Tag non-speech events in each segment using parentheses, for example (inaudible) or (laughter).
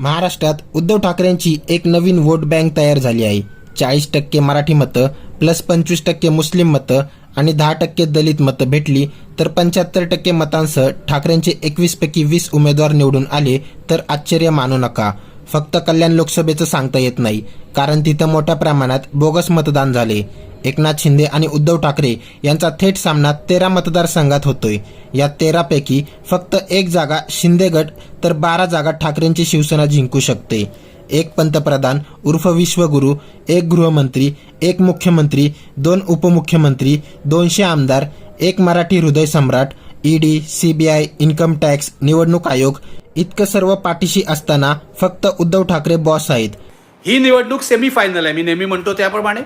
महाराष्ट्रात उद्धव ठाकरेंची एक नवीन वोट बँक तयार झाली आहे. चाळीस टक्के मराठी मतं प्लस पंचवीस टक्के मुस्लिम मतं आणि दहा टक्के दलित मतं भेटली तर पंच्याहत्तर टक्के मतांसह ठाकरेंचे एकवीस पैकी वीस उमेदवार निवडून आले तर आश्चर्य मानू नका. फक्त कल्याण लोकसभेचं सांगता येत नाही कारण तिथं मोठ्या प्रमाणात बोगस मतदान झाले. एकनाथ शिंदे आणि उद्धव ठाकरे यांचा थेट सामना तेरा मतदारसंघात होतोय. या तेरापैकी फक्त एक जागा शिंदे गट तर बारा जागा ठाकरेंची शिवसेना जिंकू शकते. एक पंतप्रधान उर्फ विश्वगुरू एक गृहमंत्री एक मुख्यमंत्री दोन उपमुख्यमंत्री दोनशे आमदार एक मराठी हृदय सम्राट ईडी सीबीआय इन्कम टॅक्स निवडणूक आयोग इतकं सर्व पाठीशी असताना फक्त उद्धव ठाकरे बॉस आहेत. ही निवडणूक सेमी फायनल आहे. मी नेहमी म्हणतो त्याप्रमाणे.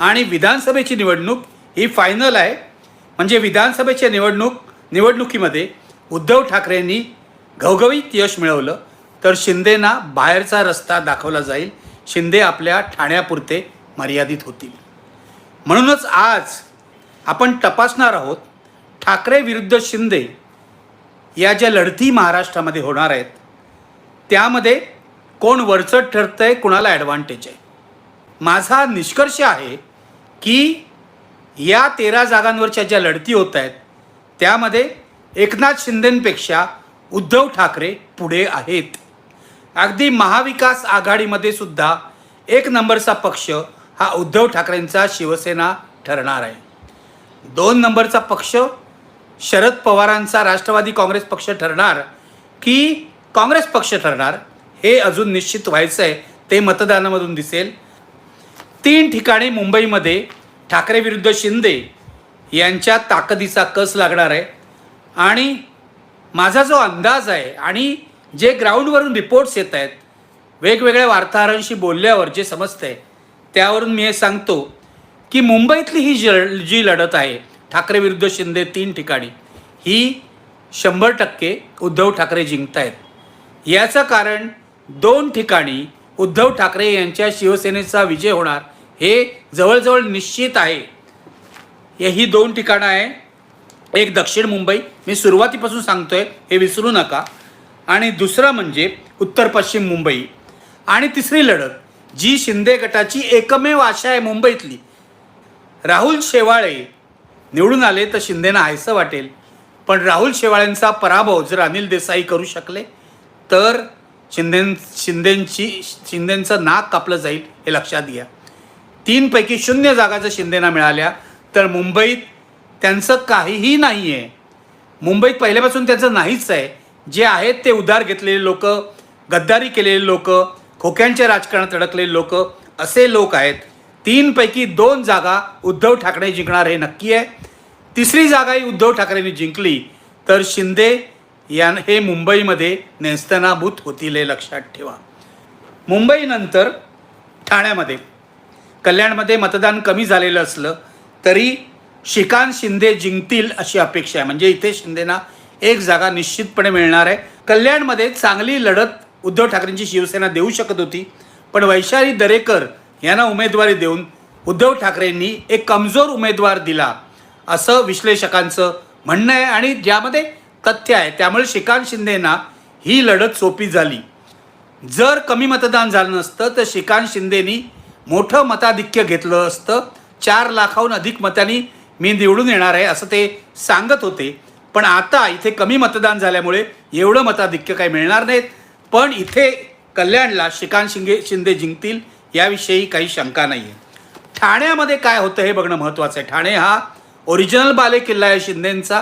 आणि विधानसभेची निवडणूक ही फायनल आहे. म्हणजे विधानसभेच्या निवडणूक निवडणुकीमध्ये उद्धव ठाकरेंनी घवघवीत यश मिळवलं. तर शिंदेना बाहेरचा रस्ता दाखवला जाईल. शिंदे आपल्या ठाण्यापुरते मर्यादित होतील. म्हणूनच आज आपण तपासणार आहोत ठाकरे विरुद्ध शिंदे या ज्या लढती महाराष्ट्रामध्ये होणार आहेत त्यामध्ये कोण वरचट ठरत आहे कुणाला ॲडव्हान्टेज आहे? माझा निष्कर्ष आहे की या तेरा जागांवरच्या ज्या लढती होत आहेत त्यामध्ये एकनाथ शिंदेंपेक्षा उद्धव ठाकरे पुढे आहेत. अगदी महाविकास आघाडीमध्ये सुद्धा एक नंबरचा पक्ष हा उद्धव ठाकरेंचा शिवसेना ठरणार आहे. दोन नंबरचा पक्ष शरद पवारांचा राष्ट्रवादी काँग्रेस पक्ष ठरणार की काँग्रेस पक्ष ठरणार हे अजून निश्चित व्हायचं आहे ते मतदानामधून दिसेल. तीन ठिकाणी मुंबईमध्ये ठाकरे विरुद्ध शिंदे यांच्या ताकदीचा कस लागणार आहे आणि माझा जो अंदाज आहे आणि जे ग्राउंडवरून रिपोर्ट्स येत आहेत वेगवेगळ्या वार्ताहरांशी बोलल्यावर जे समजतंय त्यावरून मी हे सांगतो की मुंबईतली ही जी जी लढत आहे ठाकरे विरुद्ध शिंदे तीन ठिकाणी. ही शंभर टक्के उद्धव ठाकरे जिंकत आहेत याचं कारण दोन ठिकाणी उद्धव ठाकरे यांच्या शिवसेनेचा विजय होणार हे जवळजवळ निश्चित आहे. ही दोन ठिकाणं आहे. एक दक्षिण मुंबई. मी सुरुवातीपासून सांगतोय हे विसरू नका. आणि दुसरं म्हणजे उत्तर पश्चिम मुंबई. आणि तिसरी लढत जी शिंदे गटाची एकमेव आशा आहे मुंबईतली. राहुल शेवाळे निवडून आले तर शिंदेना हायसं वाटेल. पण राहुल शेवाळ्यांचा पराभव जर अनिल देसाई करू शकले तर शिंदे शिंदेंची शिंदेंचं नाक कापलं जाईल हे लक्षात घ्या. तीनपैकी शून्य जागा जर शिंदेना मिळाल्या तर मुंबईत त्यांचं काहीही नाही आहे मुंबईत पहिल्यापासून त्यांचं नाहीच आहे. जे आहेत ते उधार घेतलेले लोक गद्दारी केलेले लोक खोक्यांच्या राजकारणात अडकलेले लोक असे लोक आहेत. तीनपैकी दोन जागा उद्धव ठाकरे जिंकणार हे नक्की आहे. तिसरी जागाही उद्धव ठाकरेंनी जिंकली तर शिंदे या हे मुंबईमध्ये नेस्तनाभूत होतील हे लक्षात ठेवा. मुंबईनंतर ठाण्यामध्ये कल्याणमध्ये मतदान कमी झालेलं असलं तरी श्रीकांत शिंदे जिंकतील अशी अपेक्षा आहे. म्हणजे इथे शिंदेना एक जागा निश्चितपणे मिळणार आहे. कल्याणमध्ये चांगली लढत उद्धव ठाकरेंची शिवसेना देऊ शकत होती पण वैशाली दरेकर यांना उमेदवारी देऊन उद्धव ठाकरेंनी एक कमजोर उमेदवार दिला असं विश्लेषकांचं म्हणणं आहे आणि ज्यामध्ये तथ्य आहे त्यामुळे श्रीकांत शिंदेना ही लढत सोपी झाली. जर कमी मतदान झालं नसतं तर श्रीकांत शिंदेनी मोठं मताधिक्य घेतलं असतं. चार लाखाहून अधिक मतांनी मी निवडून येणार आहे असं ते सांगत होते. पण आता इथे कमी मतदान झाल्यामुळे एवढं मताधिक्य काही मिळणार नाहीत. पण इथे कल्याणला श्रीकांत शिंदे शिंदे जिंकतील याविषयी काही शंका नाही आहे ठाण्यामध्ये काय होतं हे बघणं महत्त्वाचं आहे. ठाणे हा ओरिजिनल बाले किल्ला आहे शिंदेंचा.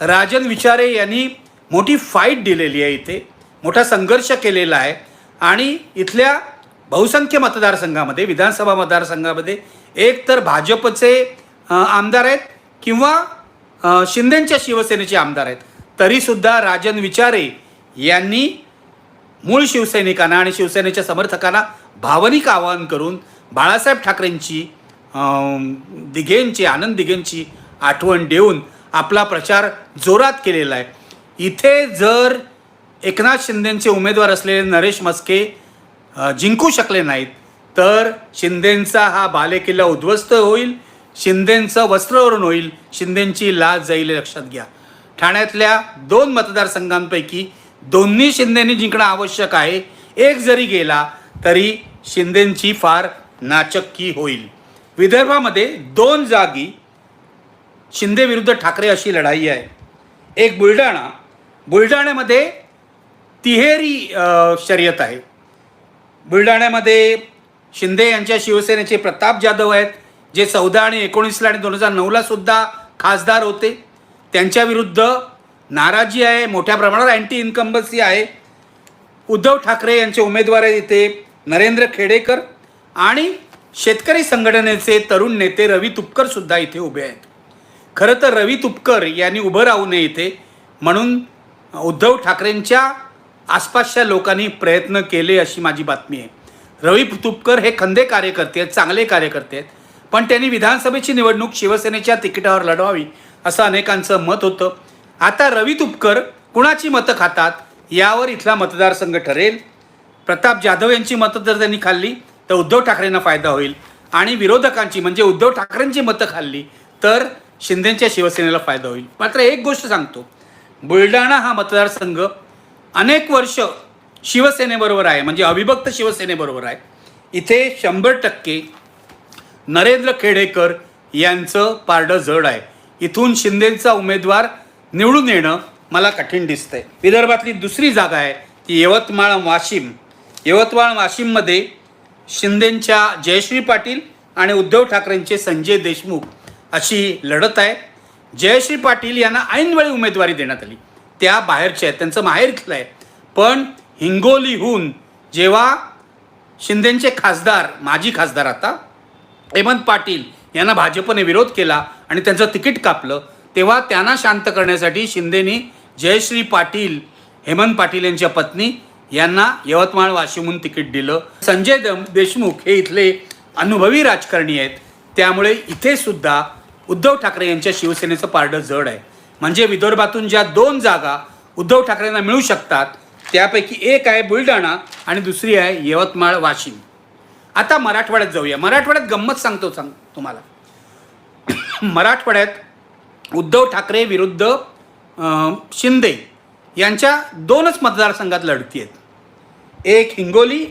राजन विचारे यांनी मोठी फाईट दिलेली आहे इथे. मोठा संघर्ष केलेला आहे. आणि इथल्या बहुसंख्य मतदारसंघामध्ये विधानसभा मतदारसंघामध्ये एक तर भाजपचे आमदार आहेत किंवा शिंदेंच्या शिवसेनेचे आमदार आहेत. तरीसुद्धा राजन विचारे यांनी मूळ शिवसैनिकांना आणि शिवसेनेच्या समर्थकांना भावनिक आवाहन करून बाळासाहेब ठाकरेंची दिघेंची आनंद दिघेंची आठवण देऊन आपला प्रचार जोरात केलेला आहे. इथे जर एकनाथ शिंदेंचे उमेदवार असलेले नरेश मस्के जिंकू शकले नाहीत तर शिंदेंचा हा बालेकिल्ला उद्ध्वस्त होईल शिंदेंचं वस्त्रवरून होईल शिंदेंची लाज जाईल लक्षात घ्या. ठाण्यातल्या दोन मतदारसंघांपैकी दोन्ही शिंदेंनी जिंकणं आवश्यक आहे. एक जरी गेला तरी शिंदेंची फार नाचक्की होईल. विदर्भामध्ये दोन जागी शिंदे विरुद्ध ठाकरे अशी लढाई आहे. एक बुलढाणा बुलढाण्यामध्ये तिहेरी शर्यत आहे. बुलढाण्यामध्ये शिंदे यांच्या शिवसेनेचे प्रताप जाधव आहेत जे चौदा आणि एकोणीसला आणि दोन हजार नऊला सुद्धा खासदार होते. त्यांच्या विरुद्ध नाराजी आहे मोठ्या प्रमाणावर अँटी इन्कम्बन्सी आहे. उद्धव ठाकरे यांचे उमेदवार आहेत इथे. नरेंद्र खेडेकर आणि शेतकरी संघटनेचे तरुण नेते रवी तुपकर सुद्धा इथे उभे आहेत. खरं तर रवी तुपकर यांनी उभं राहू नये इथे म्हणून उद्धव ठाकरेंच्या आसपासच्या लोकांनी प्रयत्न केले अशी माझी बातमी आहे. रवी तुपकर हे खंदे कार्यकर्ते आहेत चांगले कार्यकर्ते आहेत. पण त्यांनी विधानसभेची निवडणूक शिवसेनेच्या तिकिटावर लढवावी असं अनेकांचं मत होतं. आता रवी तुपकर कुणाची मतं खातात यावर इथला मतदारसंघ ठरेल? प्रताप जाधव यांची मतं जर त्यांनी खाल्ली तर उद्धव ठाकरेंना फायदा होईल. आणि विरोधकांची म्हणजे उद्धव ठाकरेंची मतं खाल्ली तर शिंदेच्या शिवसेनेला फायदा होईल. मात्र एक गोष्ट सांगतो. बुलढाणा हा मतदारसंघ अनेक वर्ष शिवसेनेबरोबर आहे. म्हणजे अविभक्त शिवसेनेबरोबर आहे. इथे शंभर टक्के नरेंद्र खेडेकर यांचं पारडं जड आहे. इथून शिंदेचा उमेदवार निवडून येणं मला कठीण दिसतंय. विदर्भातली दुसरी जागा आहे ती यवतमाळ वाशिम. यवतमाळ वाशिममध्ये शिंदेंच्या जयश्री पाटील आणि उद्धव ठाकरेंचे संजय देशमुख अशी लढत आहे. जयश्री पाटील यांना ऐनवेळी उमेदवारी देण्यात आली. त्या बाहेरच्या आहेत त्यांचं माहेर घेतलं आहे. पण हिंगोलीहून जेव्हा शिंदेंचे खासदार माजी खासदार आता हेमंत पाटील यांना भाजपने विरोध केला आणि त्यांचं तिकीट कापलं तेव्हा त्यांना शांत करण्यासाठी शिंदेनी जयश्री पाटील हेमंत पाटील यांच्या पत्नी यांना यवतमाळ वाशिमहून तिकीट दिलं. संजय दम देशमुख हे इथले अनुभवी राजकारणी आहेत. त्यामुळे इथे सुद्धा उद्धव ठाकरे यांच्या शिवसेनेचं पारडं जड आहे. म्हणजे विदर्भातून ज्या दोन जागा उद्धव ठाकरेंना मिळू शकतात त्यापैकी एक आहे बुलढाणा आणि दुसरी आहे यवतमाळ वाशिम. आता मराठवाड्यात जाऊया. मराठवाड्यात गंमत सांगतो सांग तुम्हाला. (coughs) मराठवाड्यात उद्धव ठाकरे विरुद्ध शिंदे यांच्या दोनच मतदारसंघात लढती आहेत. एक हिंगोली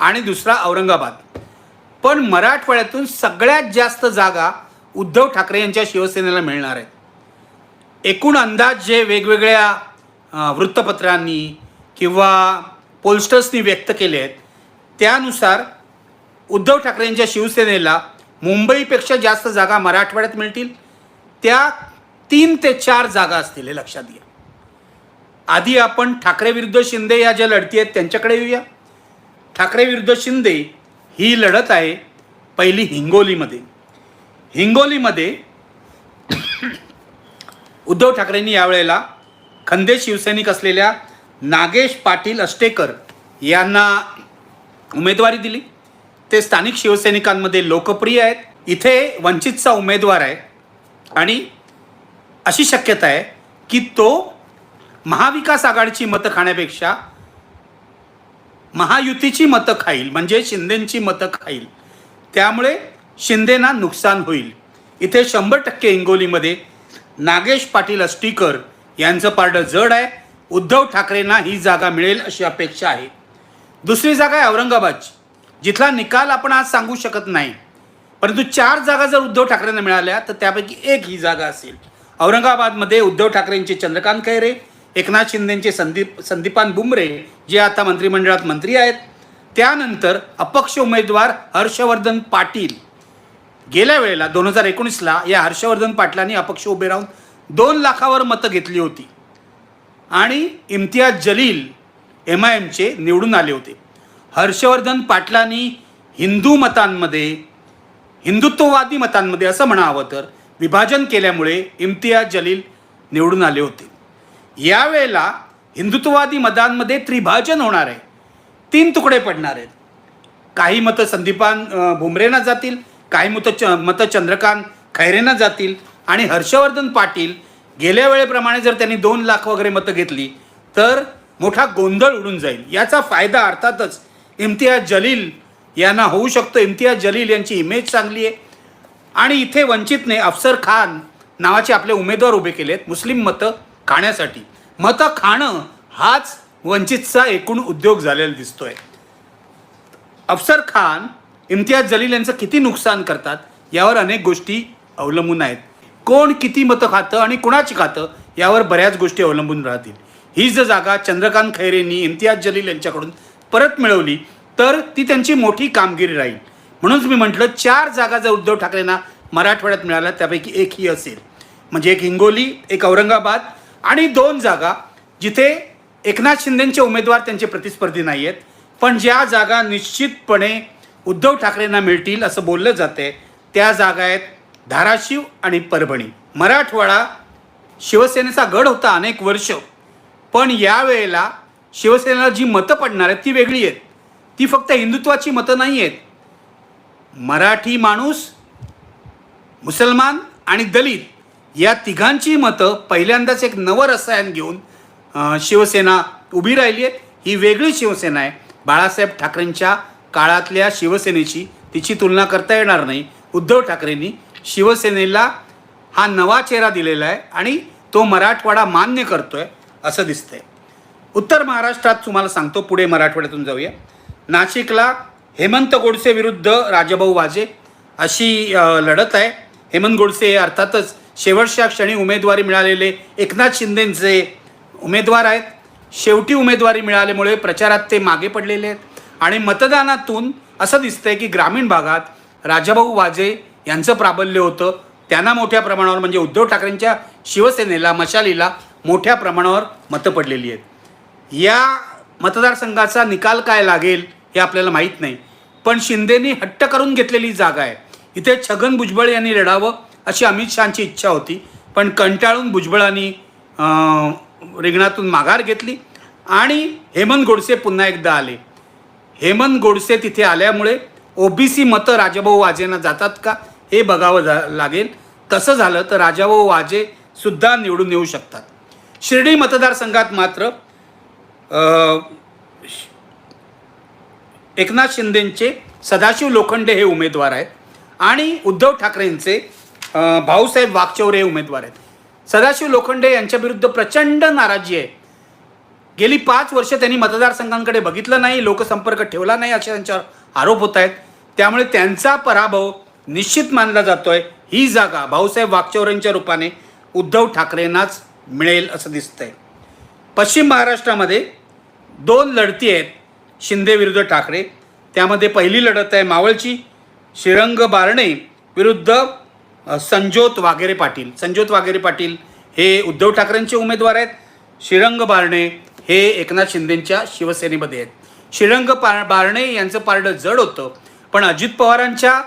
आणि दुसरा औरंगाबाद. पण मराठवाड्यातून सगळ्यात जास्त जागा उद्धव ठाकरे यांच्या शिवसेनेला मिळणार आहेत. एकूण अंदाज जे वेगवेगळ्या वृत्तपत्रांनी किंवा पोलस्टर्सनी व्यक्त केले आहेत त्यानुसार उद्धव ठाकरे यांच्या शिवसेनेला मुंबईपेक्षा जास्त जागा मराठवाड्यात मिळतील. त्या तीन ते चार जागा असतील हे लक्षात घ्या. आधी आपण ठाकरे विरुद्ध शिंदे या ज्या लढती आहेत त्यांच्याकडे येऊया. ठाकरे विरुद्ध शिंदे ही लढत आहे पहिली हिंगोलीमध्ये. हिंगोलीमध्ये (coughs) उद्धव ठाकरेंनी यावेळेला खंदे शिवसैनिक असलेल्या नागेश पाटील अष्टेकर यांना उमेदवारी दिली. ते स्थानिक शिवसैनिकांमध्ये लोकप्रिय आहेत. इथे वंचितचा उमेदवार आहे. आणि अशी शक्यता आहे की तो महाविकास आघाडीची मतं खाण्यापेक्षा महायुतीची मतं खाईल म्हणजे शिंदेंची मतं खाईल. त्यामुळे शिंदेना नुकसान होईल. इथे शंभर टक्के हिंगोलीमध्ये नागेश पाटील अस्टीकर यांचं पारडं जड आहे. उद्धव ठाकरेंना ही जागा मिळेल अशी अपेक्षा आहे. दुसरी जागा आहे औरंगाबादची जिथला निकाल आपण आज सांगू शकत नाही. परंतु चार जागा जर उद्धव ठाकरेंना मिळाल्या तर त्यापैकी एक ही जागा असेल. औरंगाबादमध्ये उद्धव ठाकरेंचे चंद्रकांत खैरे एकनाथ शिंदेचे संदीप संदीपान बुमरे जे आता मंत्रिमंडळात मंत्री आहेत. त्यानंतर अपक्ष उमेदवार हर्षवर्धन पाटील. गेल्या वेळेला दोन हजार एकोणीसला या हर्षवर्धन पाटलांनी अपक्ष उभे राहून दोन लाखावर मतं घेतली होती. आणि इम्तियाज जलील एम आय एमचे निवडून आले होते. हर्षवर्धन पाटलांनी हिंदू मतांमध्ये हिंदुत्ववादी मतांमध्ये असं म्हणावं तर विभाजन केल्यामुळे इम्तियाज जलील निवडून आले होते. यावेळेला हिंदुत्ववादी मतांमध्ये त्रिभाजन होणार आहे. तीन तुकडे पडणार आहेत. काही मतं संदीपान अ, भुमरेंना जातील काही मतं च मतं चंद्रकांत खैरेंना जातील आणि हर्षवर्धन पाटील गेल्या वेळेप्रमाणे जर त्यांनी दोन लाख वगैरे मतं घेतली तर मोठा गोंधळ उडून जाईल. याचा फायदा अर्थातच इम्तियाज जलील यांना होऊ शकतो. इम्तियाज जलील यांची इमेज चांगली आहे. आणि इथे वंचितने अफसर खान नावाचे आपले उमेदवार उभे केले आहेत मुस्लिम मतं. खाण्यासाठी. मतं खाणं हाच वंचितचा एकूण उद्योग झालेला दिसतोय. अफसर खान इम्तियाज जलील यांचं किती नुकसान करतात यावर अनेक गोष्टी अवलंबून आहेत. कोण किती मतं खातं आणि कुणाची खातं यावर बऱ्याच गोष्टी अवलंबून राहतील. ही जर जागा चंद्रकांत खैरेंनी इम्तियाज जलील यांच्याकडून परत मिळवली तर ती त्यांची मोठी कामगिरी राहील. म्हणूनच मी म्हटलं चार जागा जर उद्धव ठाकरेंना मराठवाड्यात मिळाल्या त्यापैकी एक ही असेल. म्हणजे एक हिंगोली एक औरंगाबाद आणि दोन जागा जिथे एकनाथ शिंदेचे उमेदवार त्यांचे प्रतिस्पर्धी नाही आहेत पण ज्या जागा निश्चितपणे उद्धव ठाकरेंना मिळतील असं बोललं जाते त्या जागा आहेत धाराशिव आणि परभणी. मराठवाडा शिवसेनेचा गड होता अनेक वर्ष पण यावेळेला शिवसेनेला जी मतं पडणार आहेत ती वेगळी आहेत. ती फक्त हिंदुत्वाची मतं नाही आहेत मराठी माणूस मुसलमान आणि दलित या तिघांची मतं पहिल्यांदाच एक नवं रसायन घेऊन शिवसेना उभी राहिली आहे. ही वेगळी शिवसेना आहे. बाळासाहेब ठाकरेंच्या काळातल्या शिवसेनेची तिची तुलना करता येणार नाही. उद्धव ठाकरेंनी शिवसेनेला हा नवा चेहरा दिलेला आहे आणि तो मराठवाडा मान्य करतोय असं दिसतंय. उत्तर महाराष्ट्रात तुम्हाला सांगतो पुढे मराठवाड्यातून जाऊया. नाशिकला हेमंत गोडसे विरुद्ध राजभाऊ वाजे अशी लढत आहे. हेमंत गोडसे हे अर्थातच शेवटच्या क्षणी उमेदवारी मिळालेले एकनाथ शिंदेंचे उमेदवार आहेत. शेवटी उमेदवारी मिळाल्यामुळे प्रचारात ते मागे पडलेले आहेत. आणि मतदानातून असं दिसतंय की ग्रामीण भागात राजाभाऊ वाजे यांचं प्राबल्य होतं. त्यांना मोठ्या प्रमाणावर म्हणजे उद्धव ठाकरेंच्या शिवसेनेला मशालीला मोठ्या प्रमाणावर मतं पडलेली आहेत. या मतदारसंघाचा निकाल काय लागेल हे आपल्याला माहीत नाही. पण शिंदेनी हट्ट करून घेतलेली जागा आहे. इथे छगन भुजबळ यांनी लढावं अशी अमित शहाची इच्छा होती. पण कंटाळून भुजबळांनी रिंगणातून माघार घेतली आणि हेमंत गोडसे पुन्हा एकदा आले. हेमंत गोडसे तिथे आल्यामुळे ओबीसी मतं राजाभाऊ वाजेंना जातात का हे बघावं जा लागेल. तसं झालं तर राजाभाऊ वाजे सुद्धा निवडून येऊ शकतात. शिर्डी मतदारसंघात मात्र एकनाथ शिंदेंचे सदाशिव लोखंडे हे उमेदवार आहेत. आणि उद्धव ठाकरेंचे भाऊसाहेब वागचौरे हे उमेदवार आहेत. सदाशिव लोखंडे यांच्याविरुद्ध प्रचंड नाराजी आहे. गेली पाच वर्ष त्यांनी मतदारसंघांकडे बघितलं नाही लोकसंपर्क ठेवला नाही असे त्यांच्यावर आरोप होत आहेत. त्यामुळे त्यांचा पराभव निश्चित मानला जातोय. ही जागा भाऊसाहेब वागचौरेंच्या रूपाने उद्धव ठाकरेंनाच मिळेल असं दिसतंय. पश्चिम महाराष्ट्रामध्ये दोन लढती आहेत शिंदे विरुद्ध ठाकरे. त्यामध्ये पहिली लढत आहे मावळची. श्रीरंग बारणे विरुद्ध संजोत वागेरे पाटील. संजोत वागेरे पाटील हे उद्धव ठाकरेंचे उमेदवार आहेत. श्रीरंग बारणे हे एकनाथ शिंदेंच्या शिवसेनेमध्ये आहेत. श्रीरंग पा बारणे यांचं पारडं जड होतं. पण अजित पवारांच्या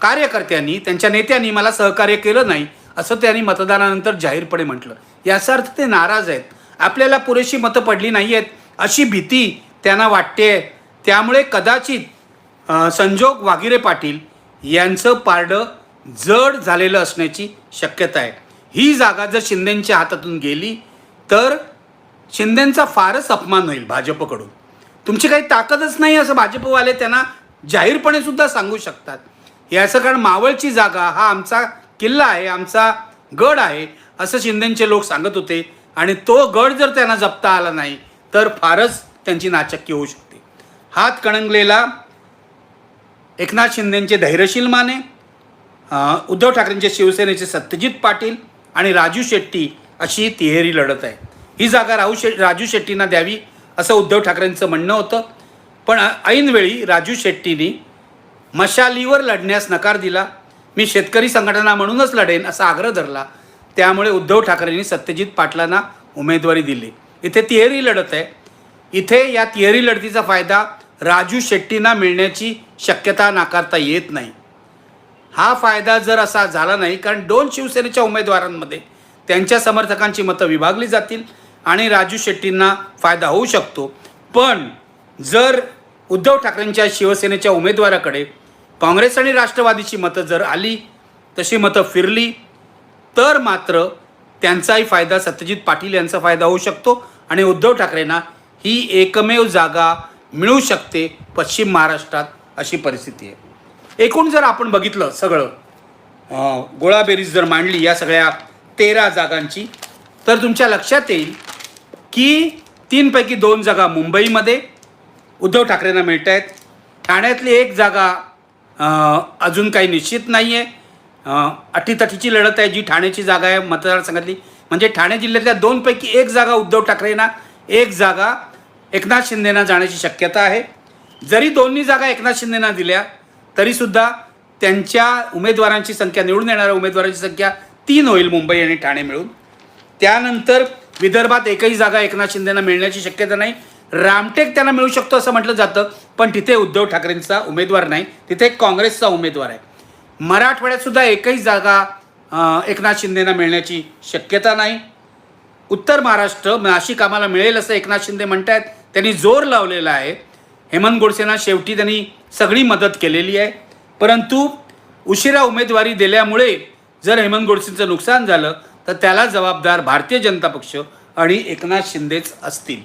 कार्यकर्त्यांनी त्यांच्या नेत्यांनी मला सहकार्य केलं नाही असं त्यांनी मतदानानंतर जाहीरपणे म्हटलं. याचा अर्थ ते नाराज आहेत. आपल्याला पुरेशी मतं पडली नाही आहेत अशी भीती त्यांना वाटते त्यामुळे कदाचित संजोग वागिरे पाटील यांचं पारडं जड झालेलं असण्याची शक्यता आहे. ही जागा जर शिंदेंच्या हातातून गेली तर शिंदेंचा फारच अपमान होईल भाजपकडून. तुमची काही ताकदच नाही असं भाजपवाले त्यांना जाहीरपणे सुद्धा सांगू शकतात. याचं कारण मावळची जागा हा आमचा किल्ला आहे आमचा गड आहे असं शिंदेचे लोक सांगत होते. आणि तो गड जर त्यांना जपता आला नाही तर फारच त्यांची नाचक्की होऊ शकते. हात कणंगलेला एकनाथ शिंदेचे धैर्यशील माने उद्धव ठाकरेंचे शिवसेनेचे सत्यजित पाटील आणि राजू शेट्टी अशी तिहेरी लढत आहे. ही जागा राहू शे राजू शेट्टींना द्यावी असं उद्धव ठाकरेंचं म्हणणं होतं. पण ऐनवेळी राजू शेट्टींनी मशालीवर लढण्यास नकार दिला. मी शेतकरी संघटना म्हणूनच लढेन असा आग्रह धरला. त्यामुळे उद्धव ठाकरेंनी सत्यजित पाटलांना उमेदवारी दिली. इथे तिहेरी लढत आहे. इथे या तिहेरी लढतीचा फायदा राजू शेट्टींना मिळण्याची शक्यता नाकारता येत नाही. हा फायदा जर असा झाला नाही कारण दोन शिवसेनेच्या उमेदवारांमध्ये त्यांच्या समर्थकांची मतं विभागली जातील आणि राजू शेट्टींना फायदा होऊ शकतो. पण जर उद्धव ठाकरेंच्या शिवसेनेच्या उमेदवाराकडे काँग्रेस आणि राष्ट्रवादीची मतं जर आली तशी मतं फिरली तर मात्र त्यांचाही फायदा सत्यजित पाटील यांचा फायदा होऊ शकतो आणि उद्धव ठाकरेंना ही एकमेव जागा मिळू शकते पश्चिम महाराष्ट्रात अशी परिस्थिती आहे. एकूण जर आपण बघितलं सगळं गोळाबेरीज जर मांडली या सगळ्या तेरा जागांची तर तुमच्या लक्षात येईल की तीनपैकी दोन जागा मुंबईमध्ये उद्धव ठाकरेंना मिळत आहेत ठाण्यातली एक जागा अजून काही निश्चित नाही आहे अटीतटीची लढत आहे जी ठाण्याची जागा आहे मतदारसंघातली. म्हणजे ठाणे जिल्ह्यातल्या दोनपैकी एक जागा उद्धव ठाकरेंना एक जागा एकनाथ शिंदेना जाण्याची शक्यता आहे. जरी दोन्ही जागा एकनाथ शिंदेना दिल्या तरीसुद्धा त्यांच्या उमेदवारांची संख्या निवडून येणाऱ्या उमेदवारांची संख्या तीन होईल मुंबई आणि ठाणे मिळून. त्यानंतर विदर्भात एकही जागा एकनाथ शिंदेना मिळण्याची शक्यता नाही. रामटेक त्यांना मिळू शकतो असं म्हटलं जातं पण तिथे उद्धव ठाकरेंचा उमेदवार नाही. तिथे काँग्रेसचा उमेदवार आहे. मराठवाड्यात सुद्धा एकही जागा एकनाथ शिंदेना मिळण्याची शक्यता नाही. उत्तर महाराष्ट्र नाशिक आम्हाला मिळेल असं एकनाथ शिंदे म्हणत आहेत त्यांनी जोर लावलेला आहे. हेमंत गोडसेंना शेवटी त्यांनी सगळी मदत केलेली आहे. परंतु उशिरा उमेदवारी दिल्यामुळे जर हेमंत गोडसेंचं नुकसान झालं तर त्याला जबाबदार भारतीय जनता पक्ष आणि एकनाथ शिंदेच असतील.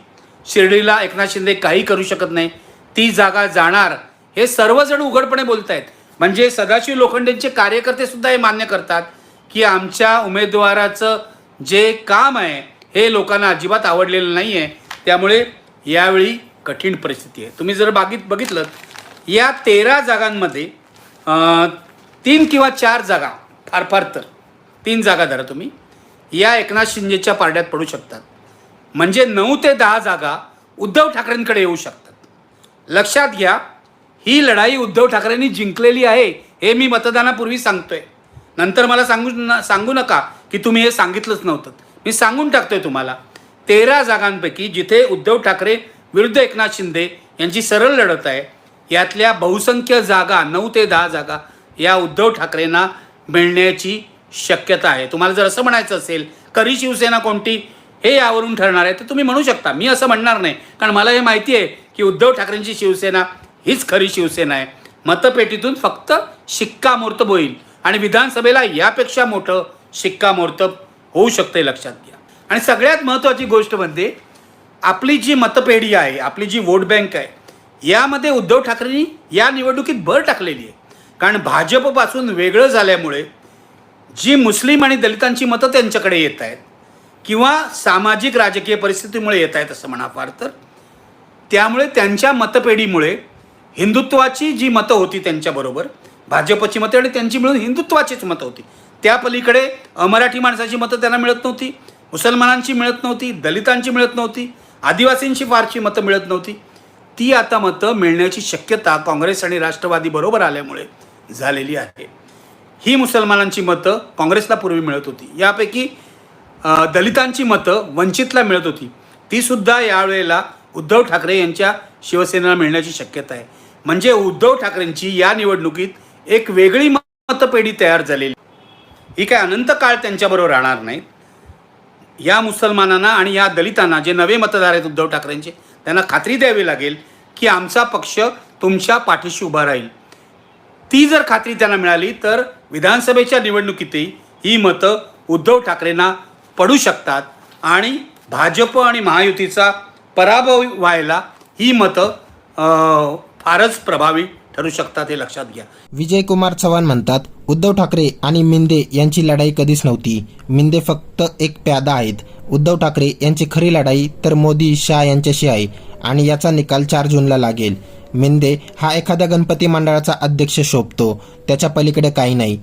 शिर्डीला एकनाथ शिंदे काही करू शकत नाही. ती जागा जाणार. हे सर्वजण उघडपणे बोलत आहेत म्हणजे सदाशिव लोखंडेंचे कार्यकर्ते सुद्धा हे मान्य करतात की आमच्या उमेदवाराचं जे काम आहे हे लोकांना अजिबात आवडलेलं नाही आहे त्यामुळे यावेळी कठीण परिस्थिती आहे. तुम्ही जर बागीत बघितलं या तेरा जागांमध्ये तीन किंवा चार जागा फार फार तर तीन जागा धरा तुम्ही या एकनाथ शिंदेच्या पारड्यात पडू शकतात. म्हणजे नऊ ते दहा जागा उद्धव ठाकरेंकडे येऊ शकतात. लक्षात घ्या ही लढाई उद्धव ठाकरेंनी जिंकलेली आहे हे मी मतदानापूर्वी सांगतोय. नंतर मला सांगू न सांगू नका की तुम्ही हे सांगितलंच नव्हतं. मी सांगून टाकतोय तुम्हाला तेरा जागांपैकी जिथे उद्धव ठाकरे विरुद्ध एकनाथ शिंदे यांची सरळ लढत आहे. यातल्या बहुसंख्य जागा नऊ ते दहा जागा या उद्धव ठाकरेंना मिळण्याची शक्यता आहे. तुम्हाला जर असं म्हणायचं असेल खरी शिवसेना कोणती? हे यावरून ठरणार आहे. तर तुम्ही म्हणू शकता. मी असं म्हणणार नाही. कारण मला हे माहिती आहे की उद्धव ठाकरेंची शिवसेना हीच खरी शिवसेना आहे. मतपेटीतून फक्त शिक्कामोर्तब होईल. आणि विधानसभेला यापेक्षा मोठं शिक्कामोर्तब होऊ शकते लक्षात घ्या. आणि सगळ्यात महत्त्वाची गोष्ट म्हणजे आपली जी मतपेढी आहे आपली जी वोट बँक आहे यामध्ये उद्धव ठाकरेंनी या निवडणुकीत भर टाकलेली आहे. कारण भाजपपासून वेगळं झाल्यामुळे जी मुस्लिम आणि दलितांची मतं त्यांच्याकडे येत आहेत किंवा सामाजिक राजकीय परिस्थितीमुळे येत आहेत असं म्हणा फार तर त्यामुळे त्यांच्या मतपेढीमुळे हिंदुत्वाची जी मतं होती त्यांच्याबरोबर भाजपची मतं आणि त्यांची मिळून हिंदुत्वाचीच मतं होती. त्या पलीकडे मराठी माणसाची मतं त्यांना मिळत नव्हती मुसलमानांची मिळत नव्हती दलितांची मिळत नव्हती आदिवासींची फारशी मतं मिळत नव्हती. ती आता मतं मिळण्याची शक्यता काँग्रेस आणि राष्ट्रवादी बरोबर आल्यामुळे झालेली आहे. ही मुसलमानांची मतं काँग्रेसला पूर्वी मिळत होती. यापैकी दलितांची मतं वंचितला मिळत होती. तीसुद्धा यावेळेला उद्धव ठाकरे यांच्या शिवसेनेला मिळण्याची शक्यता आहे. म्हणजे उद्धव ठाकरेंची या निवडणुकीत एक वेगळी मतपेढी तयार झालेली. ही काय अनंत काळ त्यांच्याबरोबर राहणार नाही. या मुसलमानांना आणि या दलितांना जे नवे मतदार आहेत उद्धव ठाकरेंचे त्यांना खात्री द्यावी लागेल की आमचा पक्ष तुमच्या पाठीशी उभा राहील. ती जर खात्री त्यांना मिळाली तर विधानसभेच्या निवडणुकीतही ही मतं उद्धव ठाकरेंना पडू शकतात आणि भाजप आणि महायुतीचा पराभव व्हायला ही मतं फारच प्रभावी ठरू शकतात हे लक्षात घ्या. विजय कुमार चव्हाण म्हणतात उद्धव ठाकरे आणि मिंदे यांची लढाई कधीच नव्हती. मिंदे फक्त एक प्यादा आहेत. उद्धव ठाकरे यांची खरी लढाई तर मोदी शाह यांच्याशी आहे आणि याचा निकाल चार जूनला लागेल. मिंदे हा एखाद्या गणपती मंडळाचा अध्यक्ष शोभतो. त्याच्या पलीकडे काही नाही.